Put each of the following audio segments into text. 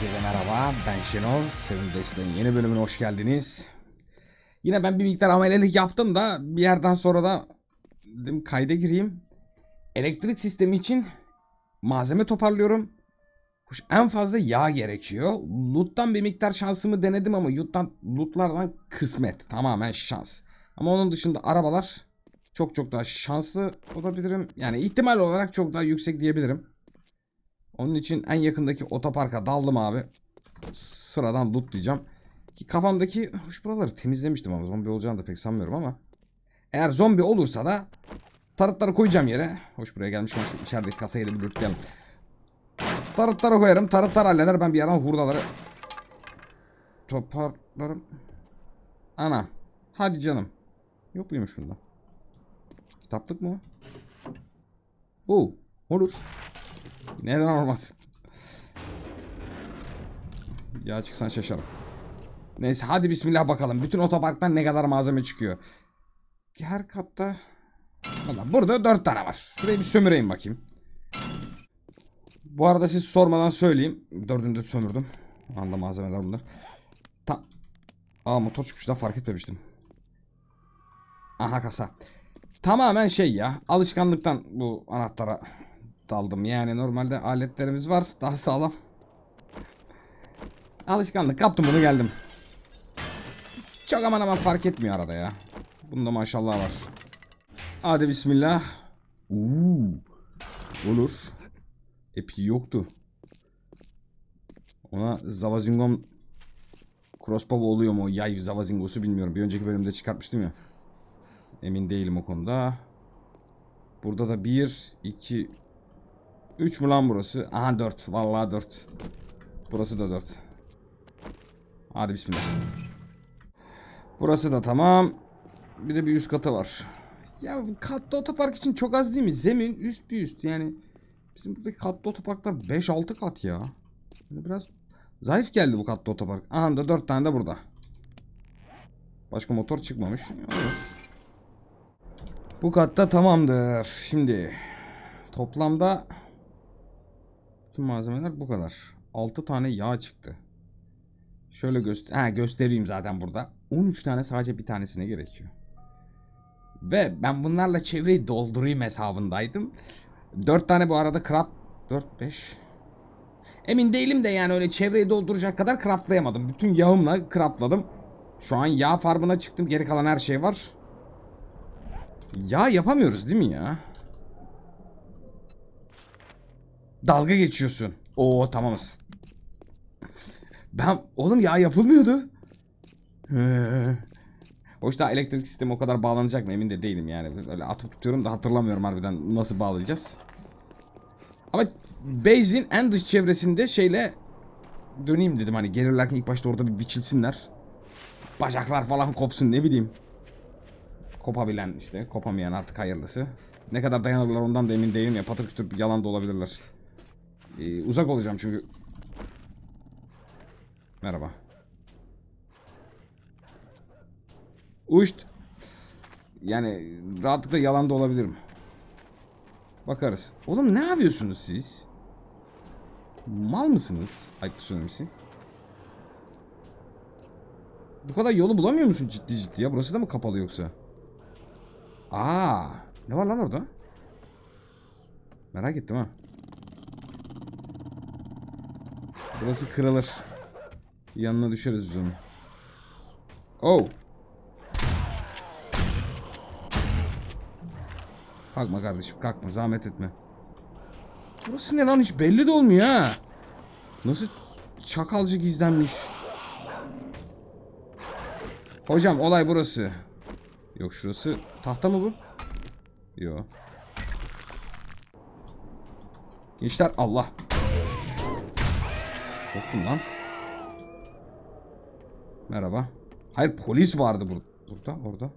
Herkese merhaba, ben Şenol. Seven Dest'in yeni bölümüne hoş geldiniz. Yine ben bir miktar amelelik yaptım da bir yerden sonra da dedim kayda gireyim. Elektrik sistemi için malzeme toparlıyorum. En fazla yağ gerekiyor. Loot'tan bir miktar şansımı denedim ama loot'tan, loot'lardan kısmet. Tamamen şans. Ama onun dışında arabalar çok çok daha şanslı olabilirim. Yani ihtimal olarak çok daha yüksek diyebilirim. Onun için en yakındaki otoparka daldım abi. Sıradan loot diyeceğim. Ki kafamdaki hoş buraları temizlemiştim ama zombi olacağını da pek sanmıyorum ama. Eğer zombi olursa da tarıtları koyacağım yere. Hoş buraya gelmişken şu içerideki kasayı da bir lootlayalım. Tarıtları koyarım. Tarıtlar halleder. Ben bir yerden hurdaları toparlarım. Ana. Hadi canım. Yok muymuş bunda? Kitaplık mı? Oo, olur. Neden olmasın? Ya çıksan şaşarım. Neyse hadi bismillah bakalım. Bütün otoparktan ne kadar malzeme çıkıyor. Her katta... Valla burada dört tane var. Şurayı bir sömüreyim bakayım. Bu arada siz sormadan söyleyeyim. Dördünü de sömürdüm. Anda malzemeler bunlar. Ta Aa motor çıkmış da fark etmemiştim. Aha kasa. Tamamen şey ya. Alışkanlıktan bu anahtara daldım. Yani normalde aletlerimiz var. Daha sağlam. Alışkanlık kaptım bunu geldim. Çok aman aman fark etmiyor arada ya. Bunda maşallah var. Hadi bismillah. Uuu. Olur. Epi yoktu. Ona Zavazingom Crossbow oluyor mu? Yay Zavazingosu bilmiyorum. Bir önceki bölümde çıkartmıştım ya. Emin değilim o konuda. Burada da 1, 2, 3 mü lan burası? Aha 4. Vallahi 4. Burası da 4. Hadi bismillah. Burası da tamam. Bir de bir üst katı var. Ya katlı otopark için çok az değil mi? Zemin üst bir üst yani. Bizim buradaki katlı otoparklar 5-6 kat ya. Biraz zayıf geldi bu katlı otopark. Aha da 4 tane de burada. Başka motor çıkmamış. Olur. Bu katta tamamdır. Şimdi toplamda tüm malzemeler bu kadar. 6 tane yağ çıktı. Şöyle göster ha, göstereyim zaten burada. 13 tane sadece bir tanesine gerekiyor. Ve ben bunlarla çevreyi doldurayım hesabındaydım. 4 tane bu arada craft 4 5 Emin değilim de yani öyle çevreyi dolduracak kadar craftlayamadım. Bütün yağımla craftladım. Şu an yağ farmına çıktım. Geri kalan her şey var. Ya yapamıyoruz değil mi ya? Dalga geçiyorsun. Oo tamamız. Ben oğlum ya yapılmıyordu. Ee, Hoş daha elektrik sistemi o kadar bağlanacak mı emin de değilim yani. Öyle atıp tutuyorum da hatırlamıyorum harbiden nasıl bağlayacağız. Ama base'in en dış çevresinde şeyle döneyim dedim hani gelirlerken ilk başta orada bir biçilsinler. Bacaklar falan kopsun ne bileyim. Kopabilen işte kopamayan artık hayırlısı. Ne kadar dayanırlar ondan da emin değilim ya patır kütür yalan da olabilirler. Ee, uzak olacağım çünkü. Merhaba. Uçt. Yani rahatlıkla yalan da olabilirim. Bakarız. Oğlum ne yapıyorsunuz siz? Mal mısınız? Ayıp söylemesi. Bu kadar yolu bulamıyor musun ciddi ciddi ya? Burası da mı kapalı yoksa? Aa, ne var lan orada? Merak ettim ha. Burası kırılır. Yanına düşeriz biz onun. Oh. Kalkma kardeşim kalkma zahmet etme. Burası ne lan hiç belli de olmuyor ha. Nasıl çakalcı gizlenmiş. Hocam olay burası. Yok şurası tahta mı bu? Yok. Gençler Allah. Korktum lan. Merhaba. Hayır polis vardı bur burada orada.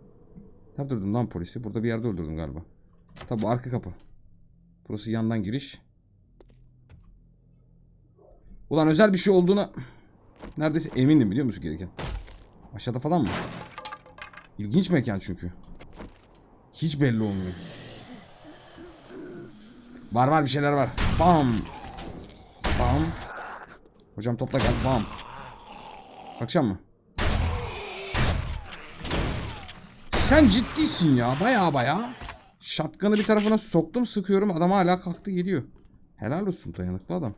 Nerede öldürdüm lan polisi? Burada bir yerde öldürdüm galiba. Tabi arka kapı. Burası yandan giriş. Ulan özel bir şey olduğuna neredeyse emindim biliyor musun gereken? Aşağıda falan mı? İlginç mekan çünkü. Hiç belli olmuyor. Var var bir şeyler var. Bam. Bam. Hocam topla gel. Bam. Bakacağım mı? Sen ciddisin ya. Baya baya. Şatkanı bir tarafına soktum sıkıyorum. Adam hala kalktı geliyor. Helal olsun dayanıklı adam.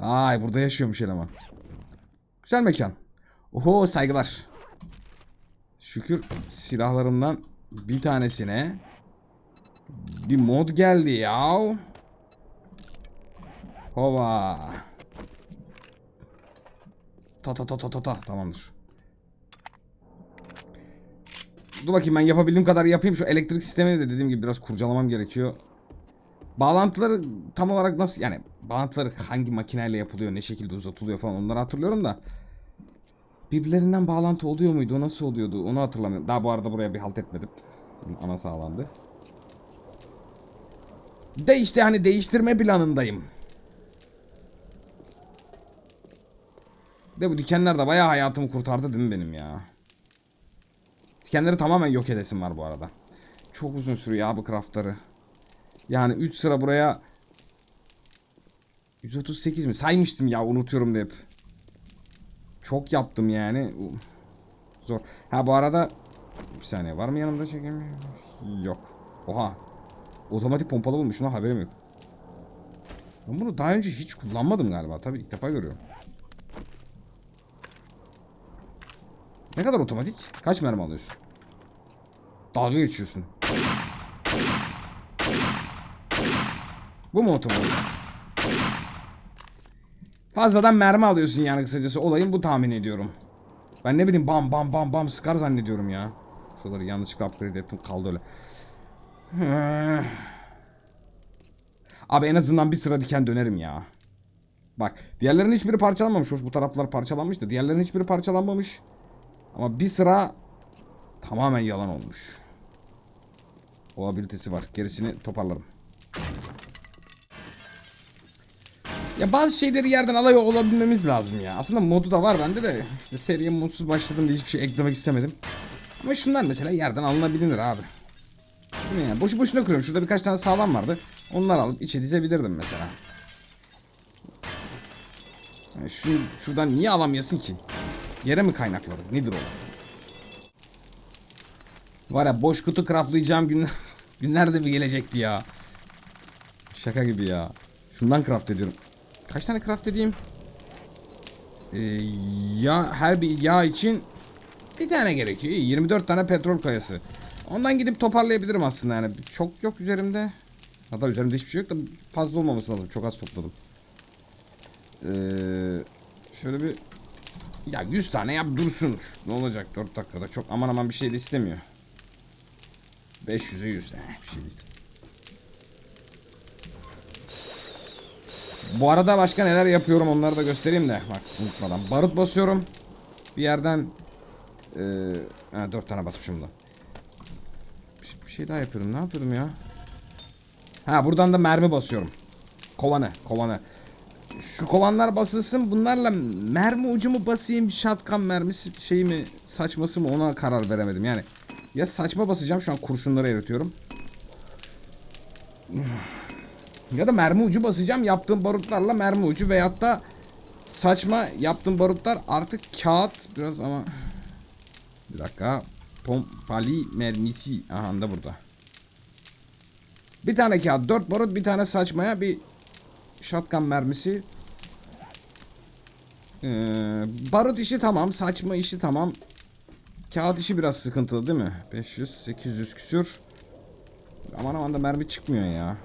Ay burada yaşıyormuş eleman. Güzel mekan. Oho saygılar. Şükür silahlarımdan bir tanesine bir mod geldi ya. Hova. Ta ta ta ta ta ta tamamdır. Dur bakayım ben yapabildiğim kadar yapayım. Şu elektrik sistemini de dediğim gibi biraz kurcalamam gerekiyor. Bağlantıları tam olarak nasıl yani bağlantıları hangi makineyle yapılıyor, ne şekilde uzatılıyor falan onları hatırlıyorum da birbirlerinden bağlantı oluyor muydu, nasıl oluyordu onu hatırlamıyorum. Daha bu arada buraya bir halt etmedim. Ana sağlandı. De işte hani değiştirme planındayım. De bu dikenler de bayağı hayatımı kurtardı değil mi benim ya? Dikenleri tamamen yok edesim var bu arada. Çok uzun sürüyor abi craftları. Yani 3 sıra buraya 138 mi? Saymıştım ya unutuyorum da hep. Çok yaptım yani. Zor. Ha bu arada bir saniye var mı yanımda çekeyim? Yok. Oha. Otomatik pompalı bulmuş. Şuna haberim yok. Ben bunu daha önce hiç kullanmadım galiba. Tabii ilk defa görüyorum. Ne kadar otomatik? Kaç mermi alıyorsun? Dalga geçiyorsun. Bu mu otomatik? Fazladan mermi alıyorsun yani kısacası. Olayın bu tahmin ediyorum. Ben ne bileyim bam bam bam bam sıkar zannediyorum ya. Şuraları yanlışlıkla upgrade ettim kaldı öyle. Abi en azından bir sıra diken dönerim ya. Bak diğerlerinin hiçbiri parçalanmamış. Hoş bu taraflar parçalanmış da diğerlerinin hiçbiri parçalanmamış. Ama bir sıra tamamen yalan olmuş. O abilitesi var. Gerisini toparlarım. Ya bazı şeyleri yerden alay olabilmemiz lazım ya. Aslında modu da var bende de. İşte seriye mutsuz başladım diye hiçbir şey eklemek istemedim. Ama şunlar mesela yerden alınabilir abi. Değil mi yani? Boşu boşuna kuruyorum. Şurada birkaç tane sağlam vardı. Onları alıp içe dizebilirdim mesela. Yani şu, şuradan niye alamıyorsun ki? Yere mi kaynakladı? Nedir o? Var ya boş kutu craftlayacağım günler, günler de bir gelecekti ya. Şaka gibi ya. Şundan craft ediyorum. Kaç tane craft edeyim? Ee, ya her bir yağ için bir tane gerekiyor. İyi, 24 tane petrol kayası. Ondan gidip toparlayabilirim aslında yani. Çok yok üzerimde. Hatta üzerimde hiçbir şey yok da fazla olmaması lazım. Çok az topladım. Ee, şöyle bir ya 100 tane yap dursun. Ne olacak 4 dakikada çok aman aman bir şey de istemiyor. 500'e 100 eh, bir şey değil. Bu arada başka neler yapıyorum onları da göstereyim de. Bak unutmadan. Barut basıyorum. Bir yerden ee, ha, 4 tane basmışım da. Bir, bir şey daha yapıyorum. Ne yapıyordum ya? Ha buradan da mermi basıyorum. Kovanı, kovanı. Şu kovanlar basılsın. Bunlarla mermi ucumu basayım, shotgun mermisi şey mi, saçması mı ona karar veremedim. Yani ya saçma basacağım şu an kurşunları eritiyorum. Ya da mermi ucu basacağım yaptığım barutlarla mermi ucu veyahut da saçma yaptığım barutlar artık kağıt biraz ama bir dakika pompali mermisi aha da burada. Bir tane kağıt, dört barut, bir tane saçmaya, bir shotgun mermisi. Ee, barut işi tamam, saçma işi tamam. Kağıt işi biraz sıkıntılı değil mi? 500, 800 küsür. Aman aman da mermi çıkmıyor ya.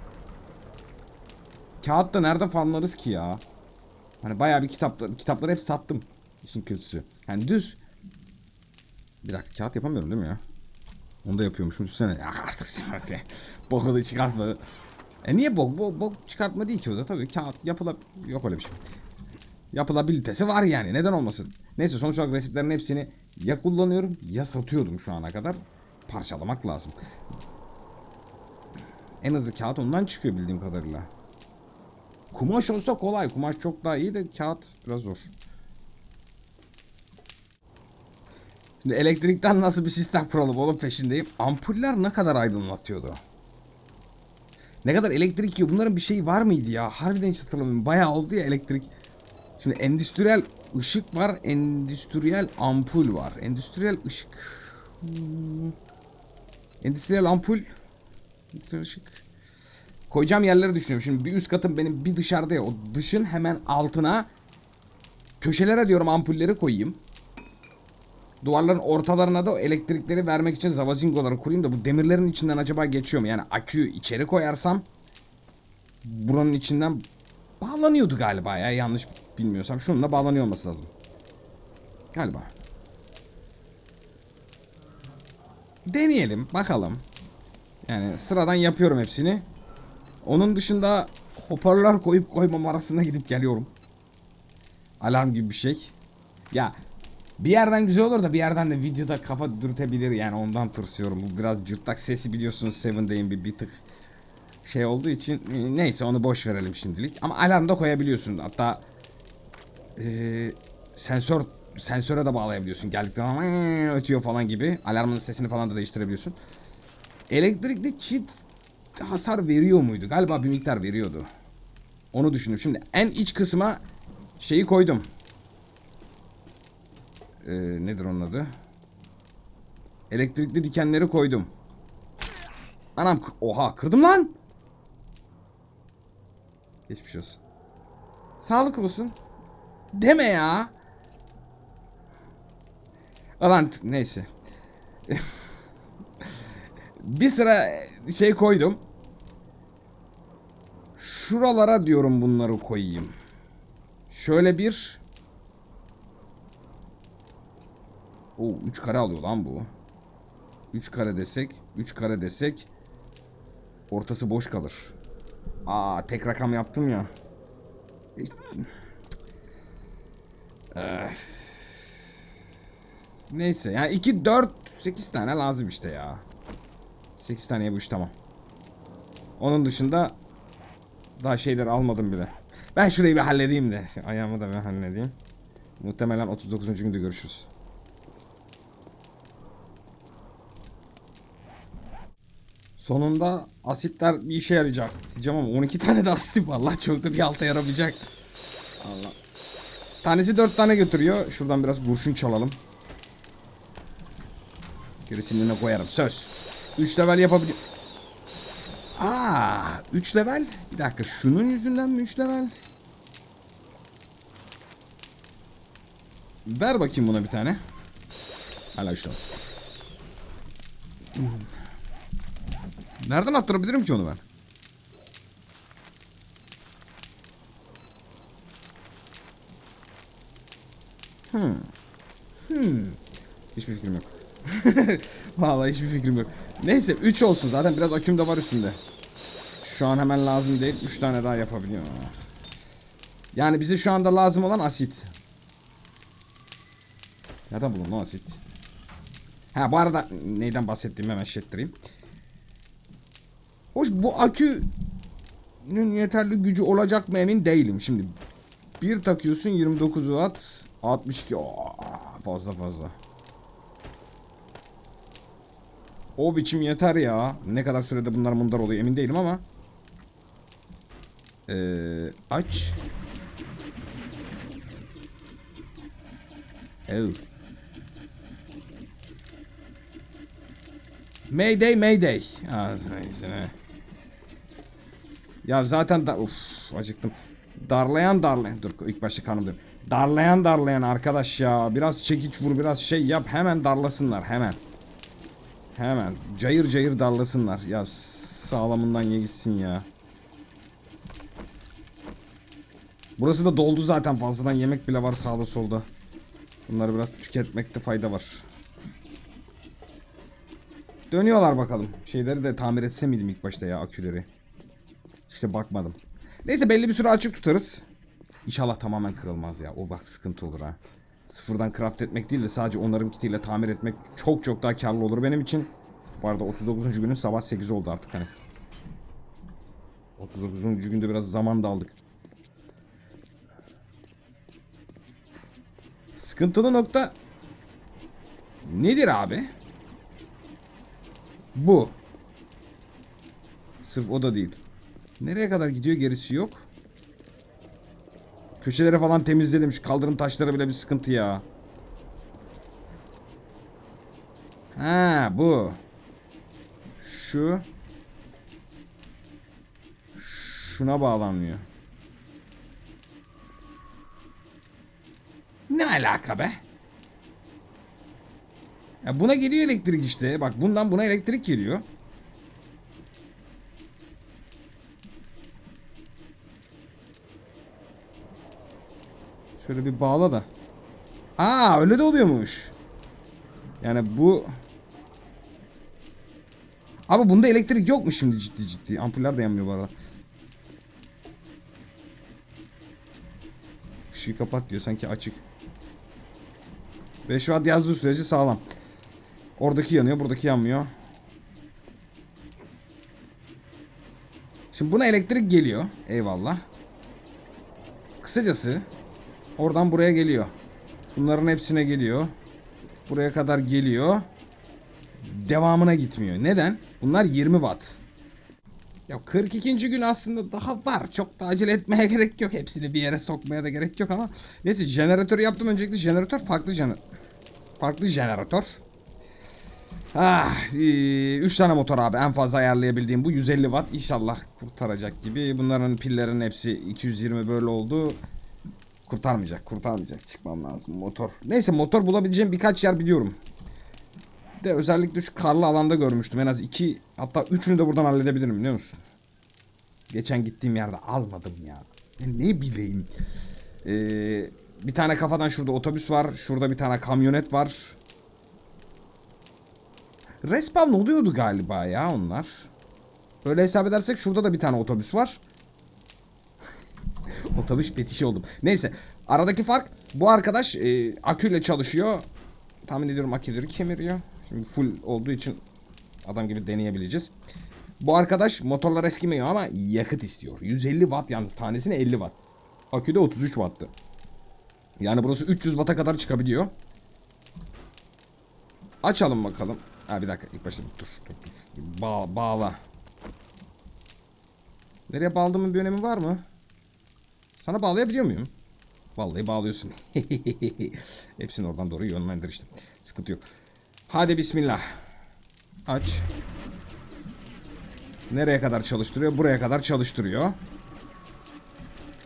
Kağıt da nerede farmlarız ki ya? Hani bayağı bir kitaplar, kitapları hep sattım. İşin kötüsü. Yani düz. Bir dakika kağıt yapamıyorum değil mi ya? Onu da yapıyormuşum düşünsene. Ya artık şimdi bokunu çıkartma. E niye bok? Bok, bok çıkartma değil ki o da tabii kağıt yapıla... Yok öyle bir şey. Yapılabilitesi var yani neden olmasın. Neyse sonuç olarak resiplerin hepsini ya kullanıyorum ya satıyordum şu ana kadar. Parçalamak lazım. En azı kağıt ondan çıkıyor bildiğim kadarıyla. Kumaş olsa kolay. Kumaş çok daha iyi de kağıt biraz zor. Şimdi elektrikten nasıl bir sistem kuralım onun peşindeyim. Ampuller ne kadar aydınlatıyordu? Ne kadar elektrik yiyor? Bunların bir şeyi var mıydı ya? Harbiden hiç hatırlamıyorum. Bayağı oldu ya elektrik Şimdi endüstriyel ışık var, endüstriyel ampul var. Endüstriyel ışık. Hmm. Endüstriyel ampul. Endüstriyel ışık. Koyacağım yerleri düşünüyorum. Şimdi bir üst katım benim bir dışarıda ya. O dışın hemen altına köşelere diyorum ampulleri koyayım. Duvarların ortalarına da elektrikleri vermek için zavazingoları kurayım da bu demirlerin içinden acaba geçiyor mu? Yani aküyü içeri koyarsam buranın içinden bağlanıyordu galiba ya yanlış bilmiyorsam. Şununla bağlanıyor olması lazım. Galiba. Deneyelim bakalım. Yani sıradan yapıyorum hepsini. Onun dışında hoparlör koyup koymam arasında gidip geliyorum. Alarm gibi bir şey. Ya bir yerden güzel olur da bir yerden de videoda kafa dürtebilir yani ondan tırsıyorum. Bu biraz cırtlak sesi biliyorsunuz Seven Day'in bir, bir tık şey olduğu için neyse onu boş verelim şimdilik. Ama alarm da koyabiliyorsun. Hatta eee, sensör sensöre de bağlayabiliyorsun. Geldikten ama ötüyor falan gibi. Alarmın sesini falan da değiştirebiliyorsun. Elektrikli çift hasar veriyor muydu? Galiba bir miktar veriyordu. Onu düşündüm. Şimdi en iç kısma şeyi koydum. Ee, nedir onun adı? Elektrikli dikenleri koydum. Anam oha kırdım lan. Geçmiş olsun. Sağlık olsun. Deme ya. Alan neyse. bir sıra şey koydum. Şuralara diyorum bunları koyayım. Şöyle bir O 3 kare alıyor lan bu. 3 kare desek, 3 kare desek ortası boş kalır. Aa tek rakam yaptım ya. Öf. Neyse yani 2 4 8 tane lazım işte ya. 8 taneye bu iş tamam. Onun dışında daha şeyler almadım bile. Ben şurayı bir halledeyim de. Ayağımı da bir halledeyim. Muhtemelen 39. günde görüşürüz. Sonunda asitler bir işe yarayacak diyeceğim ama 12 tane de asitim var lan çok da bir alta yaramayacak. Allah. Tanesi 4 tane götürüyor. Şuradan biraz kurşun çalalım. Gerisini de koyarım söz. 3 level yapabiliyor. Aa, 3 level. Bir dakika şunun yüzünden mi 3 level? Ver bakayım buna bir tane. Hala 3 level. Nereden attırabilirim ki onu ben? Hmm. Hmm. Hiçbir fikrim yok. Vallahi hiçbir fikrim yok. Neyse 3 olsun zaten biraz aküm de var üstünde. Şu an hemen lazım değil. 3 tane daha yapabiliyorum. Yani bize şu anda lazım olan asit. Nereden buldun lan asit? Ha bu arada neyden bahsettiğimi hemen şey. Hoş bu akünün yeterli gücü olacak mı emin değilim. Şimdi bir takıyorsun 29 watt 62 Oo, fazla fazla. O biçim yeter ya. Ne kadar sürede bunlar mundar oluyor emin değilim ama. Ee, aç. Oh. Mayday Mayday. Aa, neyse ne. Ya zaten da uf acıktım. Darlayan darlayan dur ilk başta kanım dur. Darlayan darlayan arkadaş ya biraz çekiç vur biraz şey yap hemen darlasınlar hemen. Hemen cayır cayır darlasınlar. Ya sağlamından ye gitsin ya. Burası da doldu zaten fazladan yemek bile var sağda solda. Bunları biraz tüketmekte fayda var. Dönüyorlar bakalım. Şeyleri de tamir etse miydim ilk başta ya aküleri. İşte bakmadım. Neyse belli bir süre açık tutarız. İnşallah tamamen kırılmaz ya. O bak sıkıntı olur ha. Sıfırdan craft etmek değil de sadece onarım kitiyle tamir etmek çok çok daha karlı olur benim için. Bu arada 39. günün sabah 8 oldu artık hani. 39. günde biraz zaman da aldık. Sıkıntılı nokta nedir abi? Bu. Sırf o da değil. Nereye kadar gidiyor gerisi yok. Köşeleri falan temizledim. Şu kaldırım taşları bile bir sıkıntı ya. Ha bu. Şu. Şuna bağlanmıyor. Ne alaka be? Ya buna geliyor elektrik işte. Bak bundan buna elektrik geliyor. Şöyle bir bağla da. Aa öyle de oluyormuş. Yani bu... Abi bunda elektrik yok mu şimdi ciddi ciddi? Ampuller de yanmıyor bu arada. Işığı kapat diyor sanki açık. 5 watt yazdığı sürece sağlam. Oradaki yanıyor buradaki yanmıyor. Şimdi buna elektrik geliyor. Eyvallah. Kısacası oradan buraya geliyor. Bunların hepsine geliyor. Buraya kadar geliyor. Devamına gitmiyor. Neden? Bunlar 20 watt. Ya 42. gün aslında daha var. Çok da acele etmeye gerek yok. Hepsini bir yere sokmaya da gerek yok ama. Neyse jeneratörü yaptım. Öncelikle jeneratör farklı jener farklı jeneratör. Ah, 3 tane motor abi en fazla ayarlayabildiğim bu 150 watt inşallah kurtaracak gibi. Bunların pillerin hepsi 220 böyle oldu. Kurtarmayacak, kurtarmayacak. Çıkmam lazım motor. Neyse motor bulabileceğim birkaç yer biliyorum. De özellikle şu karlı alanda görmüştüm. En az iki hatta üçünü de buradan halledebilirim biliyor musun? Geçen gittiğim yerde almadım ya. ya ne bileyim. Ee, bir tane kafadan şurada otobüs var. Şurada bir tane kamyonet var. Respawn oluyordu galiba ya onlar. Öyle hesap edersek şurada da bir tane otobüs var. otobüs fetişi oldum. Neyse. Aradaki fark bu arkadaş e, aküyle çalışıyor. Tahmin ediyorum aküleri kemiriyor. Şimdi full olduğu için adam gibi deneyebileceğiz. Bu arkadaş motorlar eskimiyor ama yakıt istiyor. 150 watt yalnız tanesine 50 watt. Akü de 33 watt'tı. Yani burası 300 watt'a kadar çıkabiliyor. Açalım bakalım. Ha bir dakika ilk başta dur dur dur. Ba bağla. Nereye bağladığımın bir önemi var mı? Sana bağlayabiliyor muyum? Vallahi bağlıyorsun. Hepsini oradan doğru yönlendir işte. Sıkıntı yok. Hadi bismillah. Aç. Nereye kadar çalıştırıyor? Buraya kadar çalıştırıyor.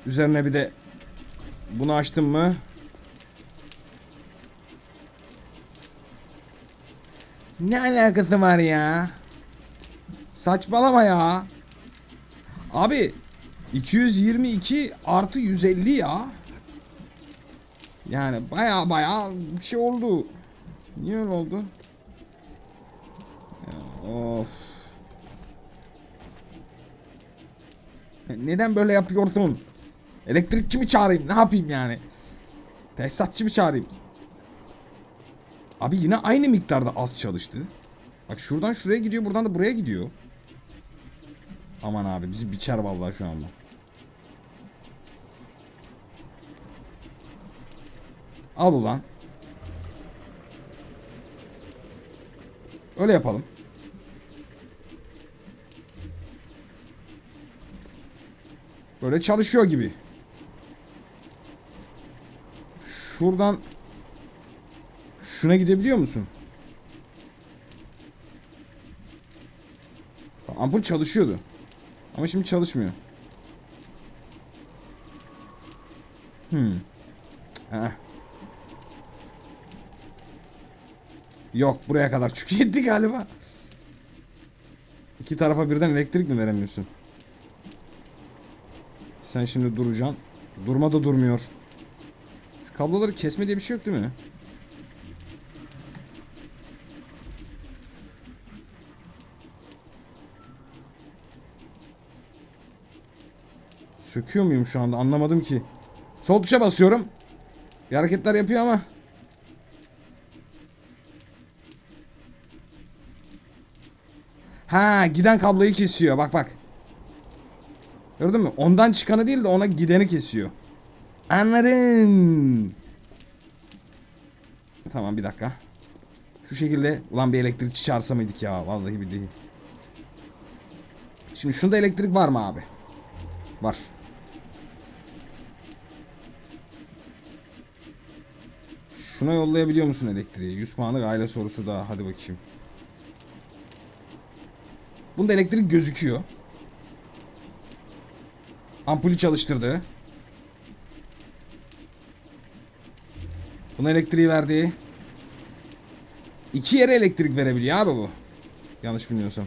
Üzerine bir de bunu açtım mı? Ne alakası var ya? Saçmalama ya. Abi 222 artı 150 ya. Yani baya baya bir şey oldu. Niye öyle oldu? Of. Neden böyle yapıyorsun? Elektrikçi mi çağırayım? Ne yapayım yani? Tesisatçı mı çağırayım? Abi yine aynı miktarda az çalıştı. Bak şuradan şuraya gidiyor, buradan da buraya gidiyor. Aman abi bizi biçer vallahi şu anda. Al ulan. Öyle yapalım. Böyle çalışıyor gibi. Şuradan şuna gidebiliyor musun? Ampul çalışıyordu. Ama şimdi çalışmıyor. Hmm. Heh. Yok buraya kadar çünkü yetti galiba. İki tarafa birden elektrik mi veremiyorsun? Sen şimdi duracaksın. Durma da durmuyor. Şu kabloları kesme diye bir şey yok değil mi? Söküyor muyum şu anda anlamadım ki. Sol tuşa basıyorum. Bir hareketler yapıyor ama. Ha giden kabloyu kesiyor. Bak bak. Gördün mü? Ondan çıkanı değil de ona gideni kesiyor. Anladım. Tamam bir dakika. Şu şekilde ulan bir elektrikçi çağırsa mıydık ya? Vallahi billahi. Şimdi şunda elektrik var mı abi? Var. Şuna yollayabiliyor musun elektriği? 100 puanlık aile sorusu daha. Hadi bakayım. Bunda elektrik gözüküyor. Ampulü çalıştırdı. Buna elektriği verdi. İki yere elektrik verebiliyor abi bu. Yanlış bilmiyorsam.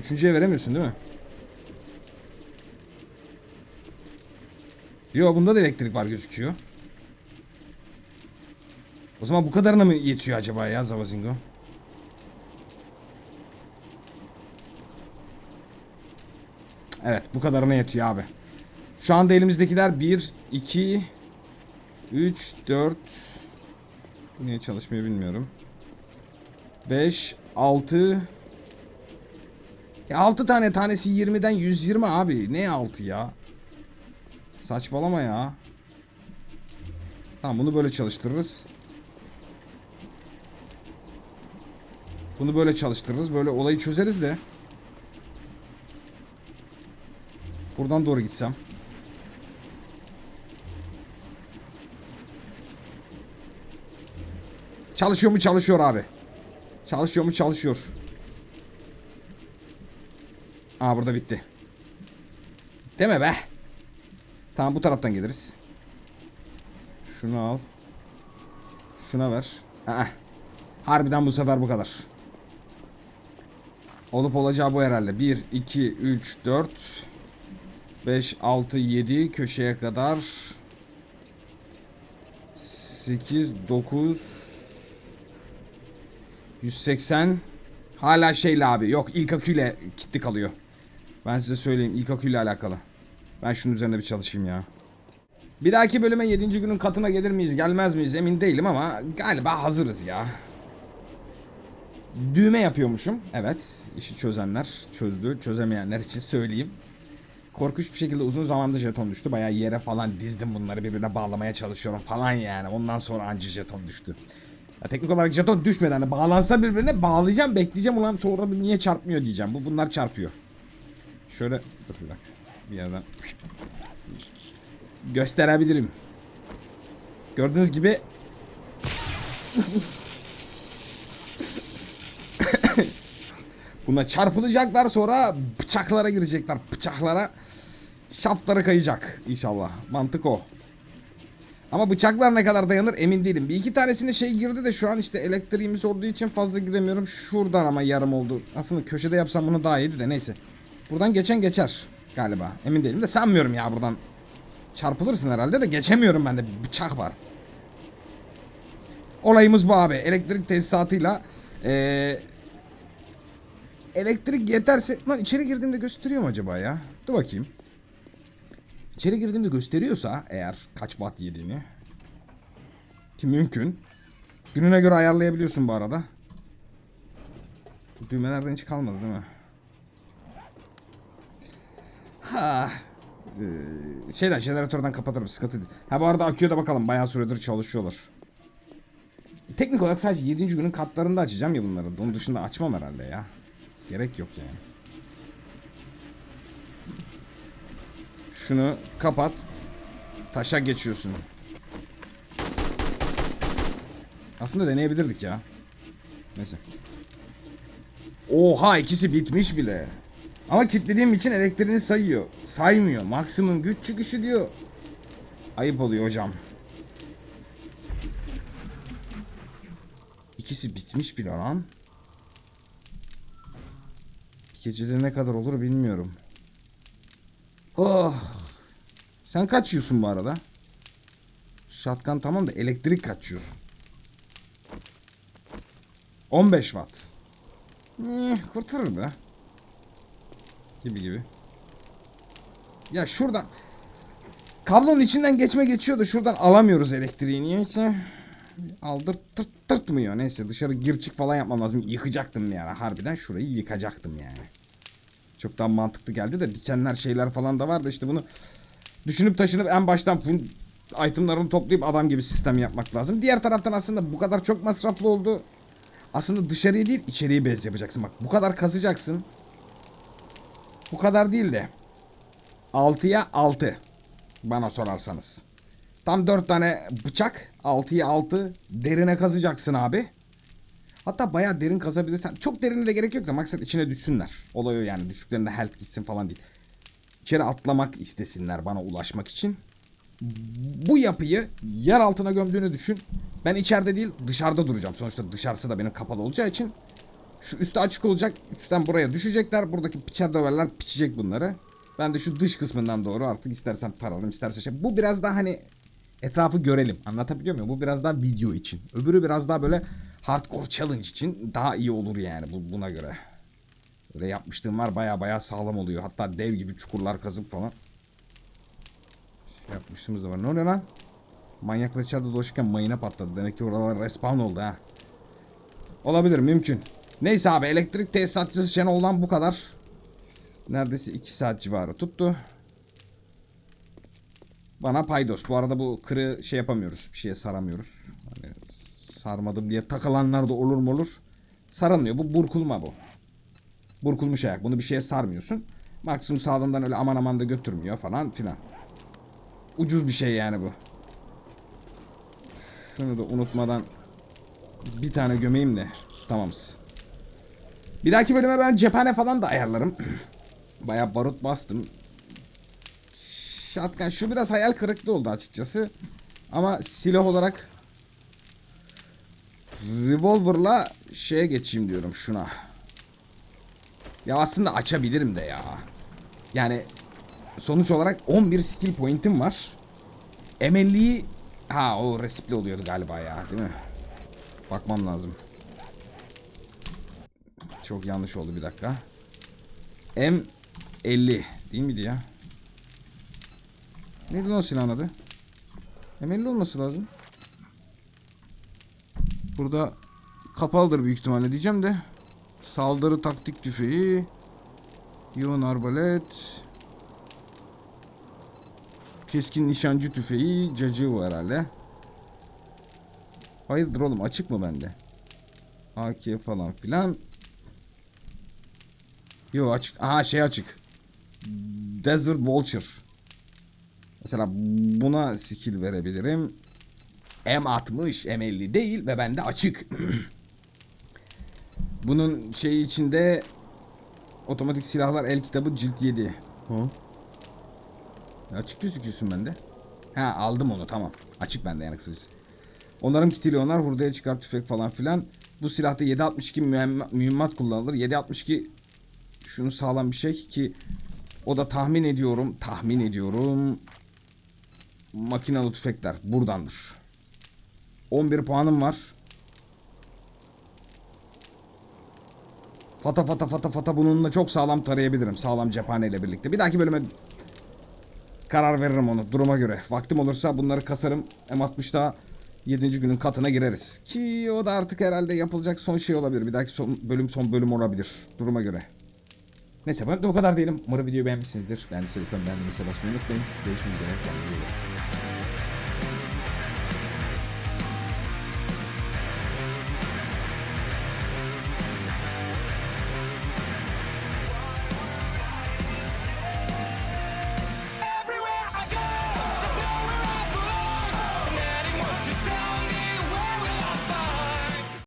Üçüncüye veremiyorsun değil mi? Yo bunda da elektrik var gözüküyor. O zaman bu kadarına mı yetiyor acaba ya Zavazingo? Evet bu kadarına yetiyor abi. Şu anda elimizdekiler 1, 2, 3, 4 Niye çalışmıyor bilmiyorum. 5, 6 6 tane tanesi 20'den 120 abi. Ne 6 ya? Saçmalama ya. Tamam bunu böyle çalıştırırız. Bunu böyle çalıştırırız. Böyle olayı çözeriz de. Buradan doğru gitsem. Çalışıyor mu çalışıyor abi. Çalışıyor mu çalışıyor. Aa burada bitti. Deme be. Tamam bu taraftan geliriz. Şunu al. Şuna ver. Aa. Harbiden bu sefer bu kadar. Olup olacağı bu herhalde. 1, 2, 3, 4, 5, 6, 7 köşeye kadar. 8, 9, 180. Hala şeyle abi. Yok ilk aküyle kilitli kalıyor. Ben size söyleyeyim ilk aküyle alakalı. Ben şunun üzerine bir çalışayım ya. Bir dahaki bölüme 7. günün katına gelir miyiz gelmez miyiz emin değilim ama galiba hazırız ya. Düğme yapıyormuşum. Evet. işi çözenler çözdü. Çözemeyenler için söyleyeyim. Korkunç bir şekilde uzun zamanda jeton düştü. Bayağı yere falan dizdim bunları birbirine bağlamaya çalışıyorum falan yani. Ondan sonra anca jeton düştü. Ya teknik olarak jeton düşmeden hani bağlansa birbirine bağlayacağım bekleyeceğim ulan sonra niye çarpmıyor diyeceğim. Bu bunlar çarpıyor. Şöyle dur bir dakika. Bir yerden gösterebilirim. Gördüğünüz gibi Buna çarpılacaklar sonra bıçaklara girecekler. Bıçaklara şaftları kayacak inşallah. Mantık o. Ama bıçaklar ne kadar dayanır emin değilim. Bir iki tanesine şey girdi de şu an işte elektriğimiz olduğu için fazla giremiyorum. Şuradan ama yarım oldu. Aslında köşede yapsam bunu daha iyiydi de neyse. Buradan geçen geçer galiba. Emin değilim de sanmıyorum ya buradan. Çarpılırsın herhalde de geçemiyorum ben de. Bıçak var. Olayımız bu abi. Elektrik tesisatıyla eee elektrik yeterse... Lan içeri girdiğimde gösteriyor mu acaba ya? Dur bakayım. İçeri girdiğimde gösteriyorsa eğer kaç watt yediğini. Ki mümkün. Gününe göre ayarlayabiliyorsun bu arada. Bu Düğmelerden hiç kalmadı değil mi? Ha. Ee, şeyden jeneratörden kapatırım sıkıntı değil. Ha bu arada aküye de bakalım bayağı süredir çalışıyorlar. Teknik olarak sadece 7. günün katlarında açacağım ya bunları. Onun dışında açmam herhalde ya. Gerek yok yani. Şunu kapat. Taşa geçiyorsun. Aslında deneyebilirdik ya. Neyse. Oha ikisi bitmiş bile. Ama kilitlediğim için elektriğini sayıyor. Saymıyor. Maksimum güç çıkışı diyor. Ayıp oluyor hocam. İkisi bitmiş bile lan. Gecede ne kadar olur bilmiyorum. Oh. Sen kaç yiyorsun bu arada? Shotgun tamam da elektrik kaç yiyorsun? 15 watt. Eh, kurtarır be. Gibi gibi. Ya şuradan kablonun içinden geçme geçiyordu. Şuradan alamıyoruz elektriği niyeyse. Aldırtırtmıyor. Neyse dışarı gir çık falan yapmam lazım. Yıkacaktım yani. Harbiden şurayı yıkacaktım yani. Çok daha mantıklı geldi de dikenler şeyler falan da vardı işte bunu düşünüp taşınıp en baştan itemlarını toplayıp adam gibi sistem yapmak lazım. Diğer taraftan aslında bu kadar çok masraflı oldu. Aslında dışarıyı değil içeriği bez yapacaksın. Bak bu kadar kazacaksın. Bu kadar değil de 6'ya 6 bana sorarsanız. Tam 4 tane bıçak 6'ya 6 derine kazacaksın abi. Hatta bayağı derin kazabilirsen. Çok derine de gerek yok da maksat içine düşsünler. Olay o yani düşüklerinde health gitsin falan değil. İçeri atlamak istesinler bana ulaşmak için. Bu yapıyı yer altına gömdüğünü düşün. Ben içeride değil dışarıda duracağım. Sonuçta dışarısı da benim kapalı olacağı için. Şu üstü açık olacak. Üstten buraya düşecekler. Buradaki piçer döverler piçecek bunları. Ben de şu dış kısmından doğru artık istersem tararım isterse şey. Bu biraz daha hani etrafı görelim. Anlatabiliyor muyum? Bu biraz daha video için. Öbürü biraz daha böyle hardcore challenge için daha iyi olur yani bu, buna göre. Böyle yapmışlığım var baya baya sağlam oluyor. Hatta dev gibi çukurlar kazıp falan. Şey yapmışlığımız da var. Ne oluyor lan? Manyakla içeride dolaşırken mayına patladı. Demek ki oralar respawn oldu ha. Olabilir mümkün. Neyse abi elektrik tesisatçısı Şenol'dan bu kadar. Neredeyse 2 saat civarı tuttu. Bana paydos. Bu arada bu kırı şey yapamıyoruz. Bir şeye saramıyoruz. Hani sarmadım diye takılanlar da olur mu olur. Saranıyor. Bu burkulma bu. Burkulmuş ayak. Bunu bir şeye sarmıyorsun. Maksimum sağlığından öyle aman aman da götürmüyor falan filan. Ucuz bir şey yani bu. Şunu da unutmadan bir tane gömeyim de tamamız. Bir dahaki bölüme ben cephane falan da ayarlarım. Baya barut bastım. Shotgun şu biraz hayal kırıklığı oldu açıkçası. Ama silah olarak revolver'la şeye geçeyim diyorum şuna. Ya aslında açabilirim de ya. Yani sonuç olarak 11 skill point'im var. M50'yi ha o resipli oluyordu galiba ya değil mi? Bakmam lazım. Çok yanlış oldu bir dakika. M50 değil miydi ya? Neydi lan silahın adı? M50 olması lazım. Burada kapalıdır büyük ihtimalle diyeceğim de. Saldırı taktik tüfeği. Yoğun arbalet. Keskin nişancı tüfeği. Cacığı var herhalde. Hayırdır oğlum açık mı bende? AK falan filan. Yo açık. Aha şey açık. Desert Vulture. Mesela buna skill verebilirim. M60, M50 değil ve bende açık. Bunun şeyi içinde otomatik silahlar el kitabı cilt 7. Hı? Açık gözüküyorsun bende. Ha aldım onu tamam. Açık bende yani kısacası. Onların kitili onlar hurdaya çıkar tüfek falan filan. Bu silahta 7.62 mühemma- mühimmat kullanılır. 7.62 şunu sağlam bir şey ki o da tahmin ediyorum tahmin ediyorum makinalı tüfekler buradandır. 11 puanım var. Fata fata fata fata bununla çok sağlam tarayabilirim. Sağlam cephaneyle birlikte. Bir dahaki bölüme karar veririm onu duruma göre. Vaktim olursa bunları kasarım. M60'da 7. günün katına gireriz. Ki o da artık herhalde yapılacak son şey olabilir. Bir dahaki son bölüm son bölüm olabilir. Duruma göre. Neyse ben de o kadar değilim. Umarım videoyu beğenmişsinizdir. Beğendiyseniz lütfen beğendiğinizi basmayı unutmayın. Görüşmek üzere. Kendinize iyi bakın.